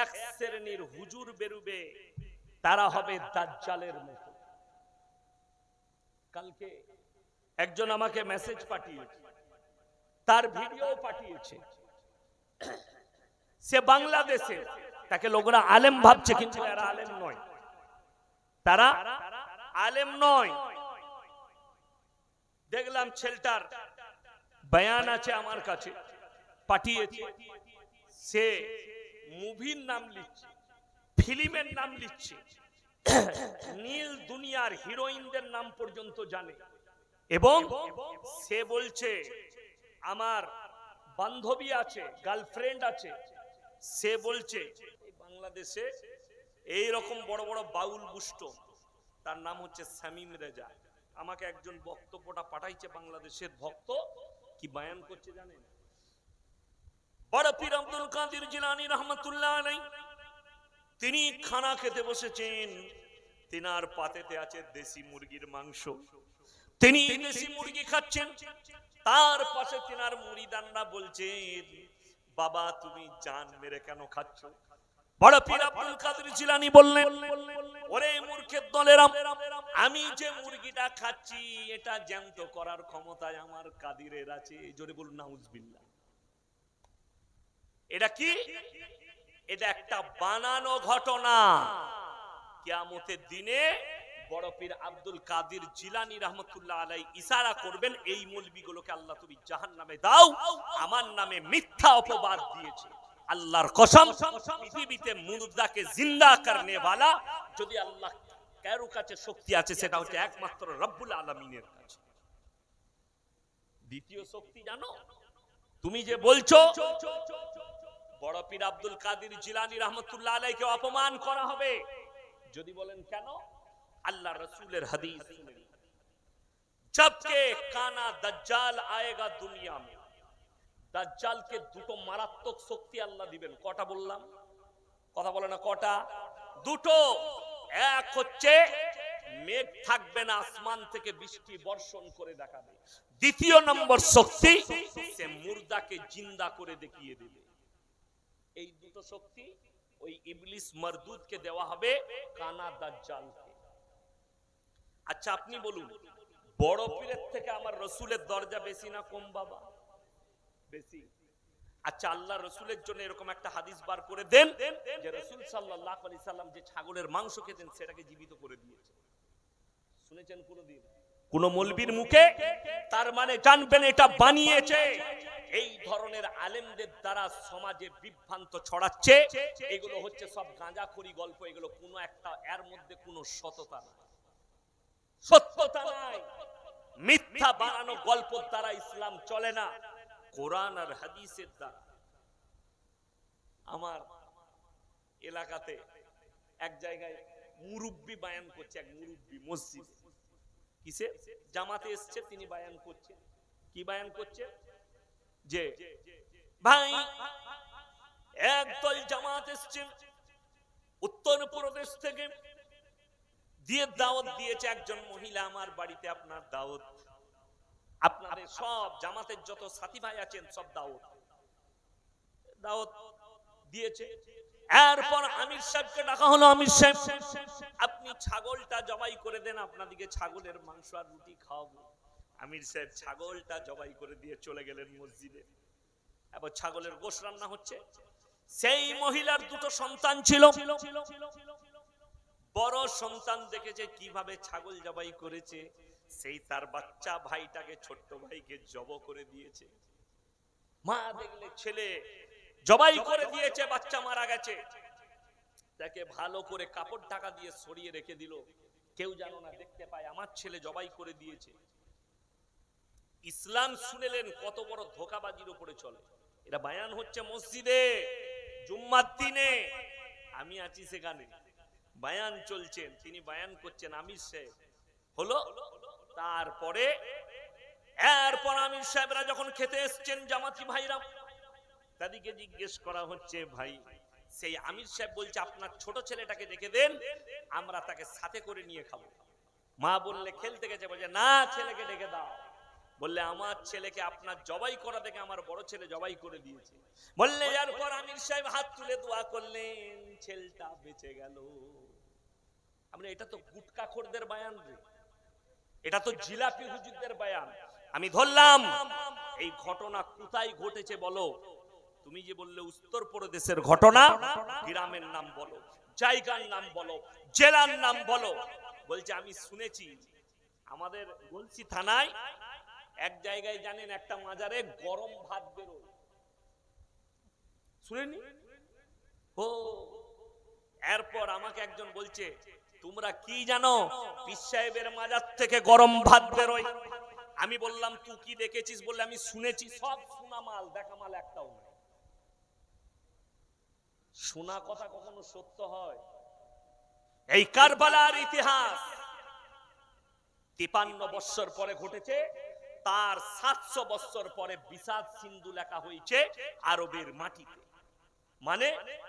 এক শ্রেণির হুজুর বেরুবে, তারা হবে দাজ্জালের মতো। কালকে একজন আমাকে মেসেজ পাঠিয়েছে, তার ভিডিও পাঠিয়েছে। সে বাংলাদেশে, তাকে লোকরা আলেম ভাবছে, কিন্তু এরা আলেম নয়। তারা আলেম নয়। দেখলাম ছেলেটার বয়ান আছে আমার কাছে, পাঠিয়েছে। সে মুভির নাম লিখছে, ফিল্মের নাম লিখছে। নীল দুনিয়ার হিরোইনদের নাম পর্যন্ত জানে। এবং সে বলছে, আমার বান্ধবী আছে, গার্লফ্রেন্ড আছে। সে বলছে বাংলাদেশে এই রকম বড় বড় বাউল বুষ্ট তার নাম হচ্ছে শামিম রেজা। আমাকে একজন বক্তব্যটা পাঠাইছে বাংলাদেশের ভক্ত। কি বায়ান করছে জানেন? বড় পীর আব্দুল কাদের জিলানী রহমতুল্লাহ আলাই তিনি খানা খেতে বসেছেন। তিনার পাতেতে আছে দেশি মুরগির মাংস। তিনি দেশি মুরগি খাচ্ছেন। তার পাশে তিনার মুড়িদানরা বলছেন, বাবা, তুমি জান মেরে কেন খাচ্ছ? বড় পীর আব্দুল কাদের জিলানী বললেন, ওরে মূর্খের দলেরা, আমি যে মুরগিটা খাচ্ছি, এটা জ্যান্ত করার ক্ষমতায় আমার কাদিরের আছে। জোরে বলুন, নাউজবিল্লাহ। এটা কি? এটা একটা বানানো ঘটনা। কিয়ামতের দিনে বড় পীর আব্দুল কাদির জিলানি রহমতুল্লাহ আলাই ইশারা করবেন, এই মৌলবিগুলোকে আল্লাহ তুমি জাহান নামে দাও, আমার নামে মিথ্যা অপবাদ দিয়েছে। আল্লাহর কসম, পৃথিবীতে মুর্দাকে জিন্দা করনে वाला যদি আল্লাহ কারও কাছে শক্তি আছে, সেটা হচ্ছে একমাত্র রব্বুল আলামিনের কাছে। দ্বিতীয় শক্তি জানো? তুমি যে বলছো বড় পীর আব্দুল কাদির জিলানি রহমতুল্লাহ আলাইকে অপমান করা হবে। যদি বলেন কেন? আল্লাহ রসুলের হাদিস জবকে কানা দাজ্জাল আয়েগা দুনিয়া মে। দাজ্জালকে দুটো মারাত্মক শক্তি আল্লাহ দিবেন। কটা বললাম? কথা বলে না, কটা? দুটো। এক হচ্ছে মেঘ থাকবে না, আসমান থেকে বৃষ্টি বর্ষণ করে দেখাবে। দ্বিতীয় নম্বর শক্তি, সে মুর্দাকে জিন্দা করে দেখিয়ে দেবে। এই দুটো শক্তি ওই ইবলিস মরদুদকে দেওয়া হবে কানা দাজ্জালকে। আচ্ছা আপনি বলুন, বড় পীরের থেকে আমার রসুলের দরজা বেশি না কম, বাবা? বেশি। আচ্ছা আল্লাহ রসুলের জন্য এরকম একটা হাদিস বার করে দেন যে রসুল সাল্লাহ আলি সাল্লাম যে ছাগলের মাংস খেতেন, সেটাকে জীবিত করে দিয়েছে। শুনেছেন কোনদিন? কোন মলবির মুখে? তার মানে জানবেন এটা বানিয়েছে। এই ধরনের আলেমদের দ্বারা সমাজে বিভ্রান্ত ছড়াচ্ছে। এগুলো হচ্ছে সব গাঁজাখড়ি গল্প, এগুলো কোনো একটা, এর মধ্যে কোনো সততা নাই। সত্যতা নাই। মিথ্যা বানানো গল্প দ্বারা ইসলাম চলে না, কোরআন আর হাদিসের দ্বারা। আমার এলাকাতে এক জায়গায় মুরব্বি বায়ান করছে, এক মুরব্বি মসজিদ। কিসে? জামাতে এসছে, তিনি বায়ান করছেন কি বায়ান করছে? যে, ভাই, একদল জামাত এসছে উত্তর প্রদেশ থেকে। দিয়ে দাওয়াত দিয়েছে একজন মহিলা, আমার বাড়িতে আপনার দাওয়াত। আপনাদের সব জামাতের যত সাথী ভাই আছেন, সব দাওয়াত। দাওয়াত দিয়েছে। এরপর আমির সাহেবকে ডাকা হলো, আমির সাহেব। ছাগলটা জবাই করে দেন, আপনাদিকে ছাগলের মাংস আর রুটি খাওয়াবো। আমির সাহেব ছাগলটা জবাই করে দিয়ে চলে গেলেন মসজিদে। এবার ছাগলের গোশ রান্না হচ্ছে। সেই মহিলার দুটো সন্তান ছিল। বড় সন্তান দেখেছে কীভাবে ছাগল জবাই করেছে। সেই তার বাচ্চা ভাইটাকে, ছোট্ট ভাইকে জব করে দিয়েছে। মা দেখলে ছেলে জবাই করে দিয়েছে, বাচ্চা মারা গেছে। তাকে ভালো করে কাপড় ঢাকা দিয়ে সরিয়ে রেখে দিল। কেউ জানো না দেখতে পায়, আমার ছেলে জবাই করে দিয়েছে। ইসলাম শুনেলেন কত বড় ধোকাবাজির উপরে চলে। এটা বায়ান হচ্ছে মসজিদে, জুম্মার দিনে। আমি আছি সেখানে। বায়ান চলছেন, তিনি বায়ান করছেন আমির সাহেব। হলো? তারপরে, এরপর আমির সাহেবরা যখন খেতে এসছেন জামাতি ভাইরা, তাদেরকে জিজ্ঞেস করা হচ্ছে, ভাই সেই আমির সাহেব বলছে, আপনার ছোট ছেলেটাকে দেখে দেন, আমরা তাকে সাথে করে নিয়ে খাব। মা বললে, খেলতে গেছে। বলছে, না, ছেলেকে ডেকে দাও। বললে, আমার ছেলেকে আপনার জবাই করা দেখে আমার বড় ছেলে জবাই করে দিয়েছে। বললে এরপর আমির সাহেব হাত তুলে দোয়া করলেন, ছেলেটা বেঁচে গেল। আমরা, এটা তো গুটকা খোরদের বায়ান রে। এটা তো জিলাপি হুজুরদের বায়ান। আমি ধরলাম, এই ঘটনা কোথায় ঘটেছে বলো? তুমি যে বললে উত্তর প্রদেশের ঘটনা, গ্রামের নাম বলো, জায়গার নাম বলো, জেলার নাম বলো। বলছে, আমি শুনেছি, আমাদের গলসি থানায় এক জায়গায় জানেন একটা মাজারে গরম ভাত বেরোয়। শুনেনি ও এরপর আমাকে একজন বলছে, তোমরা কি জানো, পীর সাহেবের মাজার থেকে গরম ভাত বেরোয়? আমি বললাম, তুই কি দেখেছিস? বললে, আমি শুনেছি, সব শোনা মাল দেখা মাল একটাও নাই। শোনা কথা কখনো সত্য হয়? এই কারবালার ইতিহাস তিপান্ন বৎসর পরে ঘটেছে, তার সাতশো বৎসর পরে বিষাদ সিন্ধু লেখা হয়েছে আরবের মাটিতে। মানে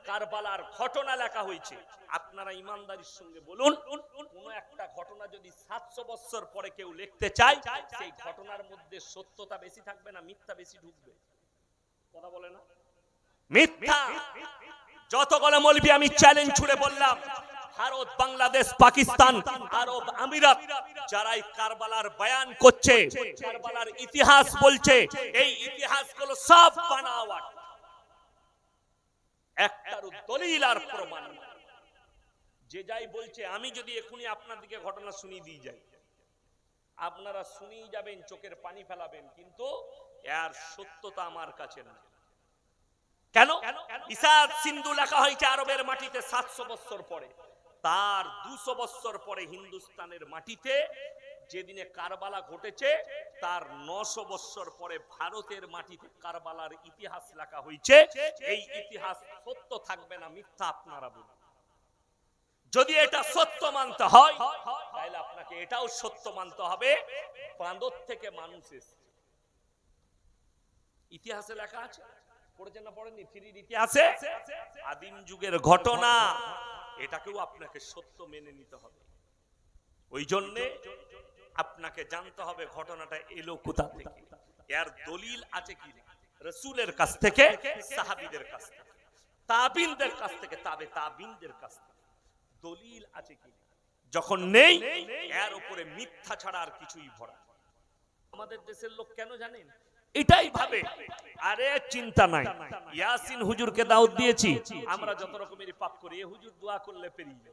কারবালার ঘটনা লেখা হয়েছে। আপনারা ইমানদারির সঙ্গে বলুন, কোন একটা ঘটনা যদি সাতশো বৎসর পরে কেউ লিখতে চায়, সেই ঘটনার মধ্যে সত্যতা বেশি থাকবে না মিথ্যা বেশি ঢুকবে? কথা বলে না? মিথ্যা! যতগুলো মলবি, আমি চ্যালেঞ্জ ছুড়ে বললাম, ভারত, বাংলাদেশ, পাকিস্তান, আরব, আমিরাত যারা কারবালার বয়ান করছে, কারবালার ইতিহাস বলছে, এই ইতিহাসগুলো সব বানাওয়াট। একটার দলিল আর প্রমাণ যে যাই বলছে, আমি যদি এখনই আপনাদেরকে ঘটনা শুনিয়ে দিয়ে যাই, আপনারা শুনিয়ে যাবেন, চোখের পানি ফেলাবেন, কিন্তু এর সত্যতা আমার কাছে না কেন? ইসাদ সিন্ধু লেখা হয়েছে আরবের মাটিতে সাতশো বৎসর পরে। তার দুশো বৎসর পরে হিন্দুস্তানের মাটিতে যেদিনে কারবালা ঘটেছে, তার নশো বৎসর পরে ভারতের মাটিতে কারবালার ইতিহাস লেখা হয়েছে। এই ইতিহাস সত্য থাকবে না, মিথ্যা আপনারা বলুন। যদি এটা সত্য মানতে হয়, তাহলে আপনাকে এটাও সত্য মানতে হবে। বাঁদর থেকে মানুষ এসছে। ইতিহাসে লেখা আছে? পড়েছেন না পড়েননি? আদিম যুগের ঘটনা এটাকেও আপনাকে সত্য মেনে নিতে হবে। ওই জন্যে আপনাকে জানতে হবে ঘটনাটা এলো কোথা থেকে। এর দলিল আছে কি রসুলের কাছ থেকে সাহাবিদের কাছ থেকে তাবিনদের কাছ থেকে তাবে তাবিনদের কাছ থেকে। দলিল আছে কি যখন নেই এর উপরে মিথ্যা ছাড়া আর কিছুই ভরা। আমাদের দেশের লোক কেন জানেন? এটাই ভাবে। আরে, চিন্তা নাই। ইয়াসিন হুজুরকে দাওয়াত দিয়েছি। আমরা যত রকমের পাপ করি, এ হুজুর দোয়া করলে পেরিয়ে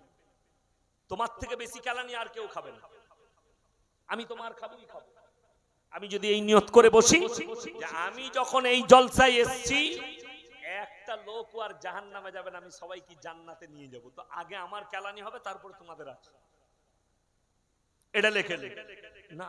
তোমার থেকে বেশি কেলানি আর কেউ খাবে না। আমি তোমার খাবই খাব। আমি যদি এই নিয়ত করে বসি আমি যখন এই জলসায় এসছি, একটা লোক আর জাহান নামে যাবেন আমি সবাইকে জান্নাতে নিয়ে যাব। তো আগে আমার কেলানি হবে, তারপর তোমাদের আছে। এটা লেখে। না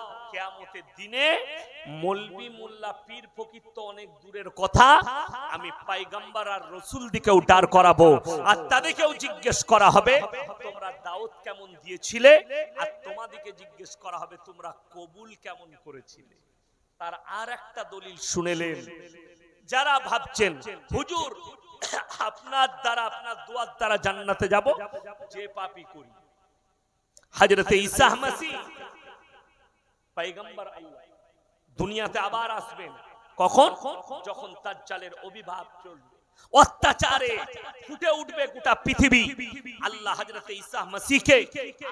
কিয়ামতের দিনে মলবি মোল্লা পীর ফকির তো অনেক দূরের কথা আমি পাইগাম্বার আর রসুল দিকেও ডার করাবো আর তাদেরকেও জিজ্ঞেস করা হবে, তোমরা দাউদ কেমন দিয়েছিলে আর তোমাদিকে জিজ্ঞেস করা হবে তোমরা কবুল কেমন করেছিলে। তার আর একটা দলিল শুনেলেন, যারা ভাবছেন, হুজুর, আপনার দ্বারা, আপনার দোয়ার দ্বারা জান্নাতে যাব, যে পাপি করি। হযরতে ঈসা মাসি পয়গম্বর আল্লাহ। দুনিয়াতে আবার আসবেন। কখন? যখন তাজ্জালের অভিভাব চলবে। অত্যাচারে ফুটে উঠবে গোটা পৃথিবী। আল্লাহ হযরতে ঈসা মাসিহকে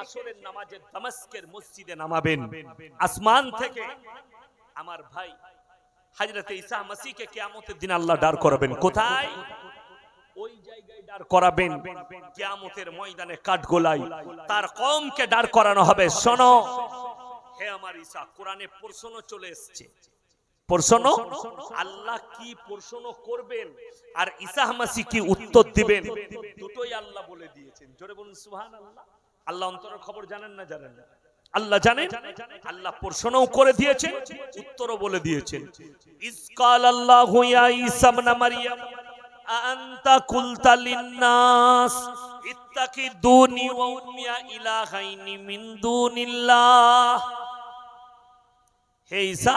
আসরের নামাজে দামাস্কের মসজিদে নামাবেন। আসমান থেকে আমার ভাই হযরতে ঈসা মাসিহকে কিয়ামতের দিন আল্লাহ ডার করবেন। কোথায়? ওই জায়গায় দাঁড় করাবেন। কিয়ামতের ময়দানে কাঠগোলাই তার কমকে দাঁড় করানো হবে। শোনো। হে আমার ঈসা কোরআনে প্রশ্ন চলে এসেছে। প্রশ্ন আল্লাহ কি প্রশ্ন করবেন আর ঈসা মাসি কি উত্তর দিবেন? দুটোই আল্লাহ বলে দিয়েছেন। জোরে বলুন সুবহানাল্লাহ। আল্লাহ অন্তরের খবর জানেন না জানেন না? আল্লাহ জানেন? আল্লাহ প্রশ্নও করে দিয়েছেন উত্তরও বলে দিয়েছেন। ইসকাল আল্লাহু ঈসা ইবনে মারইয়াম আনতা কুলতা লিন্নাস ইত্তাকিদুনি ওয়া উম্মিয়া ইলাহাইনি মিন দুনিল্লাহ। হে ঈসা,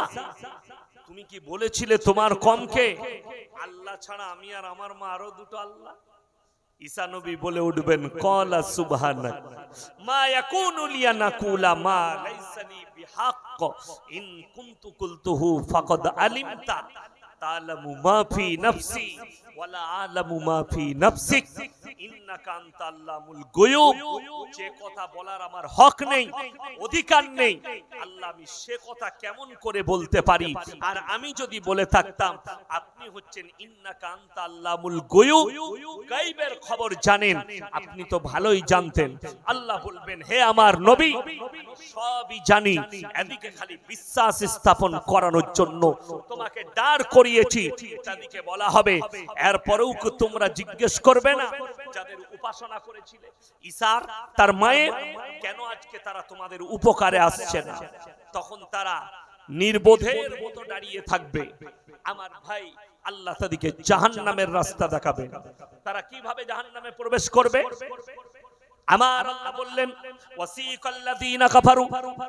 তুমি কি বলেছিলে তোমার কমকে? আল্লাহ ছাড়া আমি আর আমার মা আরও দুটো আল্লাহ? ঈসা নবী বলে উঠবেন, কলা সুবহানাক, মা ইয়াকুনু লিয়া নাকুলা মা লাইসানি বিহাক বিহাক্ক, ইন কুনতু কুলতুহু ফাকাদ আলিমতা। তালামু ওয়ালা আলামু ইন্নাকা আনতা আল্লামুল গুয়ুব। যে কথা বলার আমার হক নেই, অধিকার নেই। আল্লাহ আমি সে কথা কেমন করে বলতে পারি? আর আমি যদি বলে থাকতাম, আপনি হচ্ছেন ইন্নাকা আনতা আল্লামুল গুয়ুব। গায়বের খবর জানেন, আপনি তো ভালোই জানতেন। আল্লাহ বলবেন, হে আমার নবী, সবই জানি। এদিকে খালি বিশ্বাস স্থাপন করানোর জন্য তোমাকে দাঁড় করিয়েছি তাদেরকে বলা হবে। এরপরেও তোমরা জিজ্ঞেস করবে না? যাদের উপাসনা করেছিলে। ঈসার তার মায়ের, কেন আজকে তারা তোমাদের উপকারে আসছে না? তখন তারা নির্বোধের মতো দাঁড়িয়ে থাকবে। আমার ভাই আল্লাহ তাদেরকে জাহান্নামের রাস্তা দেখাবে। তারা কীভাবে জাহান্নামে প্রবেশ করবে? আমার আল্লাহ বললেন, ওয়াসিকাল্লাযীনা কাফারু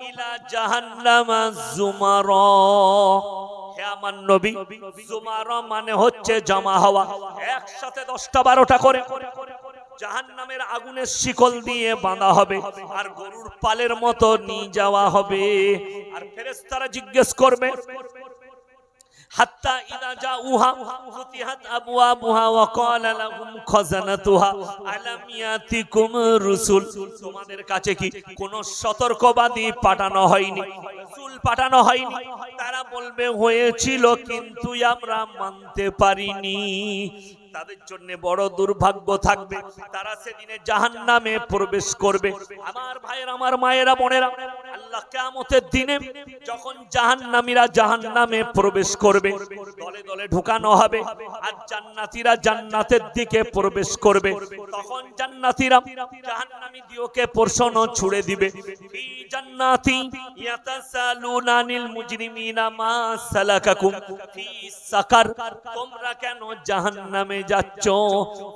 ইলা জাহান্নামা যুমারা হে আমার নবী যুমারা মানে হচ্ছে জমা হওয়া। একসাথে 10টা 12টা করে জাহান্নামের আগুনের শিকল দিয়ে বাঁধা হবে আর গরুর পালের মতো নিয়ে যাওয়া হবে। আর ফেরেশতারা জিজ্ঞেস করবে হাত্তা ইদা জাউহা, ফুতিহাত আবওয়াবুহা ওয়া ক্বালা লাহুম খাজানাতুহা। আলাম ইয়াতিকুম রুসুল। তোমাদের কাছে কি কোন সতর্কবাদী পাঠানো হয়নি? রসুল পাঠানো হয়নি। তারা বলবে, হয়েছিল, কিন্তু আমরা মানতে পারিনি। তাদের জন্য বড় দুর্ভাগ্য থাকবে। তারা সেদিনে জাহান্নামে প্রবেশ করবে। আমার ভাইয়ের, আমার মায়েরা, বোনেরা, আল্লাহ কিয়ামতের দিনে যখন জাহান্নামীরা জাহান্নামে প্রবেশ করবে, দলে দলে ঢুকানো হবে আর জান্নাতীরা জান্নাতের দিকে প্রবেশ করবে। তখন জান্নাতীরা জাহান্নামী দিওকে প্রশ্ন ছুড়ে দিবে। জান্নাতি, ইয়াতাসালুনা আনিল মুজরিমিনা মা সালাকাকুম ফি সাকার, তোমরা কেন জাহান্নামে যাচ্ছ,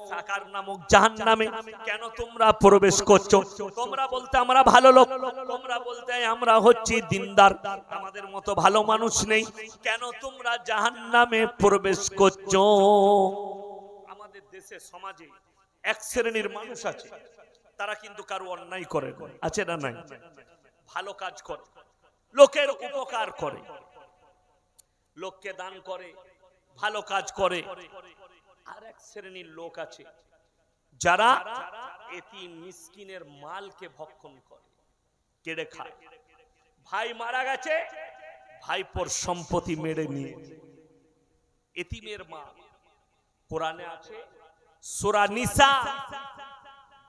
সাকার নামক জাহান্নামে কেন তোমরা প্রবেশ করছ? তোমরা বলতে আমরা ভালো লোক, তোমরা বলতে আমরা হচ্ছি দিনদার। আমাদের মতো ভালো মানুষ নেই। কেন তোমরা জাহান্নামে প্রবেশ করছ? আমাদের দেশে, সমাজে এক শ্রেণির মানুষ আছে। তারা কিন্তু কারও অন্যায় করে। আছে না নাই? ভালো কাজ করে। লোকের উপকার করে। লোককে দান করে। ভালো কাজ করে। আর এক শ্রেণির লোক আছে, যারা এটি মিসকিনের মালকে ভক্ষণ করে, কেড়ে খায়। ভাই মারা গেছে, ভাইপোর সম্পত্তি মেরে নিয়ে। এতিমের মা, কোরআনে আছে, সূরা নিসা,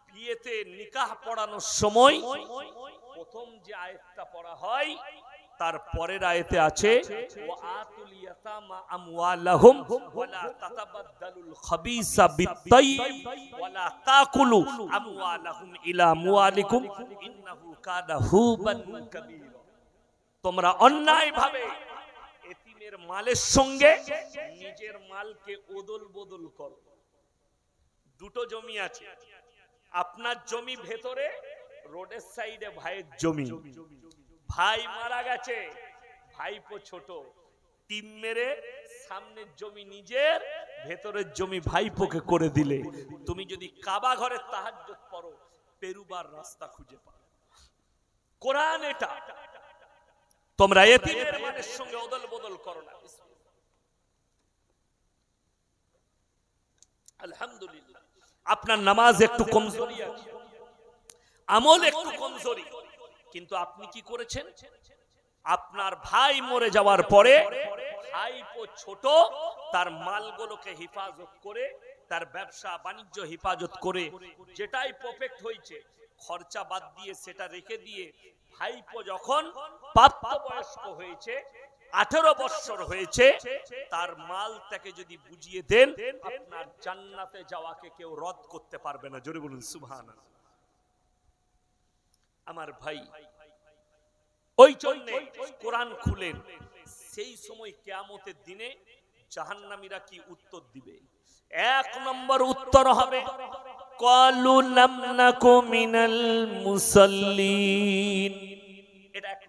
বিয়েতে নিকাহ পড়ানোর সময় প্রথম যে আয়াতটা পড়া হয় তার পরের আয়াতে আছে তোমরা অন্যায় ভাবে এতিমের মালের সঙ্গে নিজের মালকে ওদল বদল করো। দুটো জমি আছে আপনার জমি ভেতরে রোডের সাইডে ভাইয়ের জমি। ভাই মারা গেছে। ভাইপো ছোট। টিম মেরে সামনের জমি নিজের, ভেতরের জমি ভাইপোকে করে দিলে। তুমি যদি কাবা ঘরের তাহাজ্জুদ পড়ো, পেরুবার রাস্তা খুঁজে পাও কোরআন এটা। তোমরা এতিমের সঙ্গে অদল বদল করো না। আলহামদুলিল্লাহ। আপনার নামাজ একটু কমজোরি আছে। আমল একটু কমজোরি। কিন্তু আপনি কি করেছেন? আপনার ভাই মরে যাওয়ার পরে ছোট, তার মালগুলোকে হেফাজত করে, তার ব্যবসা বাণিজ্য হেফাজত করে, যেটাই পারফেক্ট হয়েছে, খরচা বাদ দিয়ে সেটা রেখে দিয়ে ভাইপো যখন প্রাপ্তবয়স্ক হয়েছে, আঠেরো বৎসর হয়েছে, তার মাল তাকে যদি বুঝিয়ে দেন, আপনার জান্নাতে যাওয়াকে কেউ রদ করতে পারবে না। জোরে বলুন সুবহান আমার ভাই। ওই জন্য কোরআন খুলেন। সেই সময় কেয়ামতের দিনে জাহান্নামীরা কি উত্তর দিবে? এক নম্বর উত্তর হবে, কলু নাম না মিনাল মুসাল্লিন। এটা এক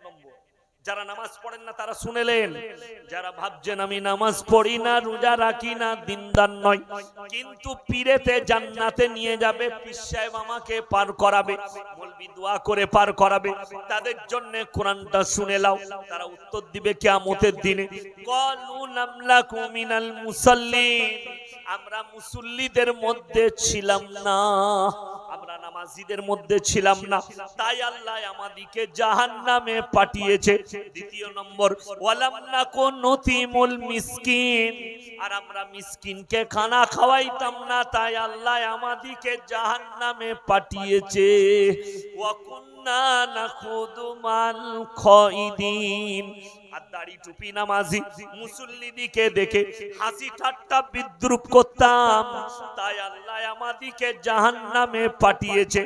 যারা নামাজ পড়েন না, তারা শুনেলেন, যারা ভাবছেন আমি নামাজ পড়ি না, রোজা রাখি না, দিনদার নয়। কিন্তু পীরেতে জান্নাতে নিয়ে যাবে, পীর সাহেব আমাকে পার করাবে, মলবি দোয়া করে পার করাবে। তাদের জন্য কোরআনটা শুনে লাও তারা উত্তর দিবে কিয়ামতের দিনে। কলু নামলাকু মিনাল মুসাল্লিন, আমরা মুসল্লিদের মধ্যে ছিলাম না। আমরা নামাজিদের মধ্যে ছিলাম না। তাই আল্লাহ আমাদিকে জাহান্নামে পাঠিয়েছে। দ্বিতীয় নম্বর, ওয়ালাম নাকুন নতিমুল মিসকিন। আর আমরা মিসকিনকে খানা খাওয়াইতাম না, তাই আল্লাহ আমাদিকে জাহান্নামে পাঠিয়েছে। ওয়া না নাখুদু মাল খাইদিন আর দাড়ি টুপি নামাজি মুসল্লিদিকে দেখে হাসি ঠাট্টা বিদ্রুপ করতাম। তাই আল্লাহ আমাদিকে পাঠিয়েছে।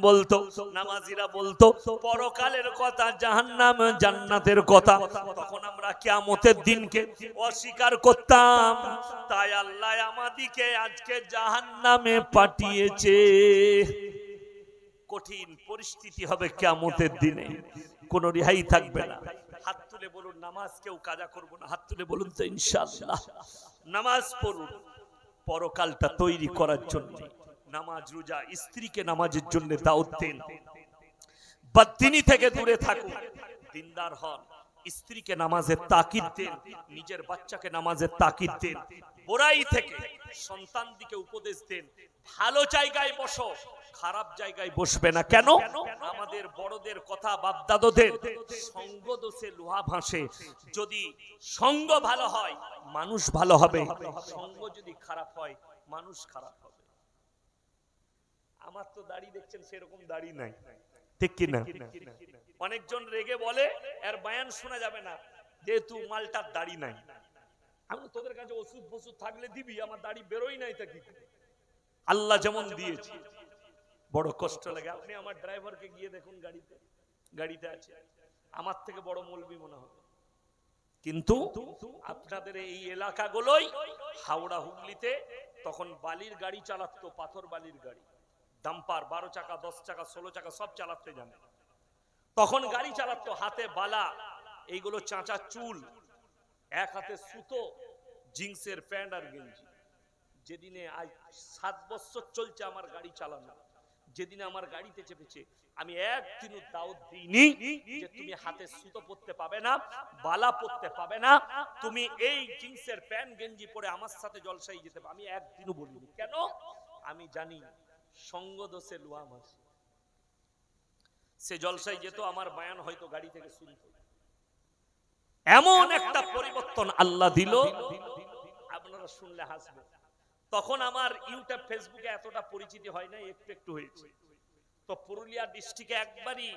বলতো, নামাজিরা বলতো, পরকালের কথা জান্নাতের কথা, তখন আমরা কিয়ামতের দিনকে অস্বীকার করতাম। তাই আল্লাহ আমাদিকে আজকে জাহান্নামে পাঠিয়েছে। কঠিন পরিস্থিতি হবে কিয়ামতের দিনে। কোন রেহাই থাকবে না। হাত তুলে বলুন, নামাজ কেউ কাজা করব না। হাত তুলে বলুন তো, ইনশাআল্লাহ। নামাজ পড়ুন। পরকালটা তৈরি করার জন্য। নামাজ রোজা, স্ত্রীকে নামাজের জন্য দাওয়াত দেন। বাদ্দিনী থেকে দূরে থাকুন। দিনদার হন। স্ত্রীকে নামাজের তাকিদ দেন। নিজের বাচ্চাকে নামাজের তাকিদ দেন। বোরাই থেকে সন্তান দিকে উপদেশ দেন। ভালো জায়গায় বসো, খারাপ জায়গায় বসবে না। কেন? আমাদের বড়দের কথা বাপদাদদের সঙ্গ দোষে লোহা ভাসে। যদি সঙ্গ ভালো হয়, মানুষ ভালো হবে। সঙ্গ যদি খারাপ হয়, মানুষ খারাপ হবে। আমার তো দাড়ি দেখছেন, সেরকম দাড়ি নাই। ঠিক কি না অনেকজন রেগে বলে, এর বায়ান শোনা যাবে না, যেহেতু মালটার দাড়ি নাই। আমি তোদের কাছে ওষুধ ফষুধ থাকলে দিবি, আমার দাড়ি বেরোই নাই তা কি? আল্লাহ যেমন দিয়েছে। বড় কষ্ট লাগে। আপনি আমার ড্রাইভারকে গিয়ে দেখুন গাড়িতে। গাড়িতে আছে। আমার থেকে বড় মলবি মনে হবে কিন্তু আপনাদের এই এলাকাগুলোই হাওড়া হুগলিতে তখন বালির গাড়ি চালাতো, পাথর বালির গাড়ি। ডাম্পার বারো চাকা, দশ চাকা, ষোলো চাকা সব চালাতে জানে। তখন গাড়ি চালাতো, হাতে বালা, এইগুলো চাঁচা চুল, এক হাতে সুতো, জিন্সের প্যান্ট আর গেঞ্জি। যেদিনে আজ সাত বছর চলছে আমার গাড়ি চালানো, যেদিনে আমার গাড়িতে চেপেছে, আমি একদিনও দাওয়াত দিইনি যে তুমি হাতে সুতো পরতে পাবে না, বালা পরতে পাবে না, তুমি এই জিন্সের প্যান্ট গেঞ্জি পরে আমার সাথে জলসাই যেতে আমি একদিনও বলিনি। কেন? আমি জানি সঙ্গ দোষে মাস। সে জলসাই যেত, আমার বায়ান হয়তো গাড়ি থেকে শুনতো এমন একটা পরিবর্তন আল্লাহ দিল। আপনারা শুনলে হাসবেন। তখন আমার ইউটিউব, ফেসবুকে এতটা পরিচিতি হয় না একটু একটু হয়েছে। তো পুরুলিয়া ডিস্ট্রিক্টে একবারই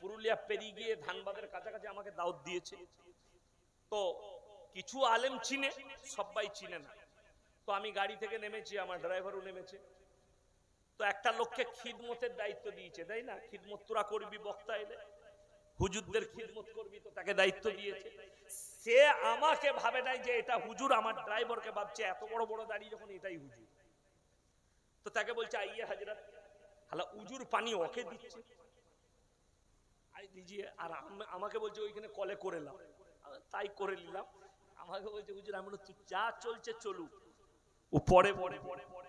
পুরুলিয়া পেরিয়ে গিয়ে ধানবাদের কাছাকাছি আমাকে দাওয়াত দিয়েছে। তো কিছু আলেম চিনে, সবাই চিনে না। তো আমি গাড়ি থেকে নেমেছি, আমার ড্রাইভারও নেমেছে। তো একটা লোককে খিদমতের দায়িত্ব দিয়েছে, তাই না? খিদমত তোরা করবি, বক্তা এলে। হুজুরদের খিদমত করবি, তো তাকে দায়িত্ব দিয়েছে। সে আমাকে ভাবে নাই যে এটা হুজুর, আমার ড্রাইভারকে ভাবছে, এত বড় বড় দাঁড়িয়ে যখন এটাই হুজুর। তো তাকে বলছে, আইয়া হাজরাত, হালা উজুর পানি ওকে দিচ্ছে। দিজিয়ে আর আম- আমাকে বলছে, ওইখানে কলে করে নাও। আমি তাই করে নিলাম। আমাকে বলছে, হুজুর, আমি যা চলছে, চলুক। ও পরে পরে পরে পরে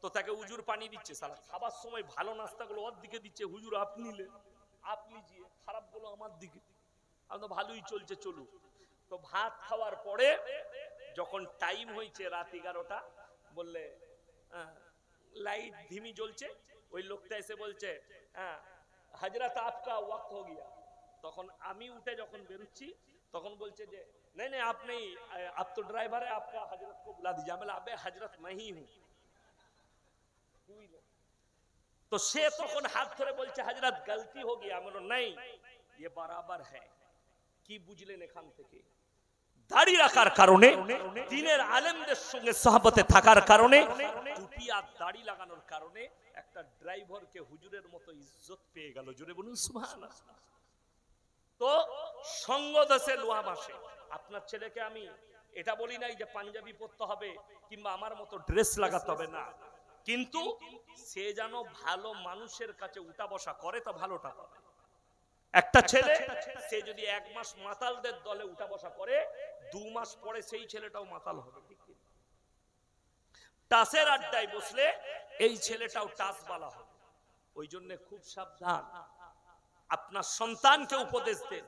তো তাকে উজুর পানি দিচ্ছে, সালা খাবার সময় ভালো নাস্তাগুলো ওর দিকে দিচ্ছে, হুজুর আপনি আপনি জিয়ে খারাপগুলো আমার দিকে আমি তো ভালোই চলছে, চলুক। তো ভাত খাওয়ার পরে যখন টাইম হয়েছে রাত এগারোটা বললে হ্যাঁ, লাইট ধিমি জ্বলছে ওই লোকটা এসে বলছে হ্যাঁ হাজরাত আপকা ওয়াক্ত হো গিয়া তখন আমি উঠে যখন বেরোচ্ছি তখন বলছে যে नहीं नहीं आप नहीं आप तो ड्राइवर है आपका हजरत को बुला दीजिए मैं बोला, अबे हजरत मैं ही हूँ তো সে তখন হাত ধরে বলছে হাজরত গলতি हो गया আমি বললাম, नहीं ये बराबर है কি বুঝলেন এখান থেকে দাড়ি রাখার কারণে, দিনের আলেমদের সঙ্গে সহবতে থাকার কারণে টুপি আর দাড়ি লাগানোর কারণে একটা ড্রাইভারকে হুজুরের মতো ইজ্জত পেয়ে গেল। জোরে বলুন, সুবহানাল্লাহ। তো সঙ্গ দেশে লোহা বাসে আপনার ছেলেকে আমি এটা বলি নাই যে পাঞ্জাবি পরতে হবে কিংবা আমার মতো ড্রেস লাগাতে হবে, না। কিন্তু সে যেন ভালো মানুষের কাছে উঠা বসা করে, তো ভালোটা পাবে। একটা ছেলে সে যদি এক মাস মাতালদের দলে উঠা বসা করে দু মাস পরে সেই ছেলেটাও মাতাল হবে টাসের আড্ডায় বসলে এই ছেলেটাও টাস বালা হবে। ওই জন্য খুব সাবধান। আপনার সন্তানকে উপদেশ দেন।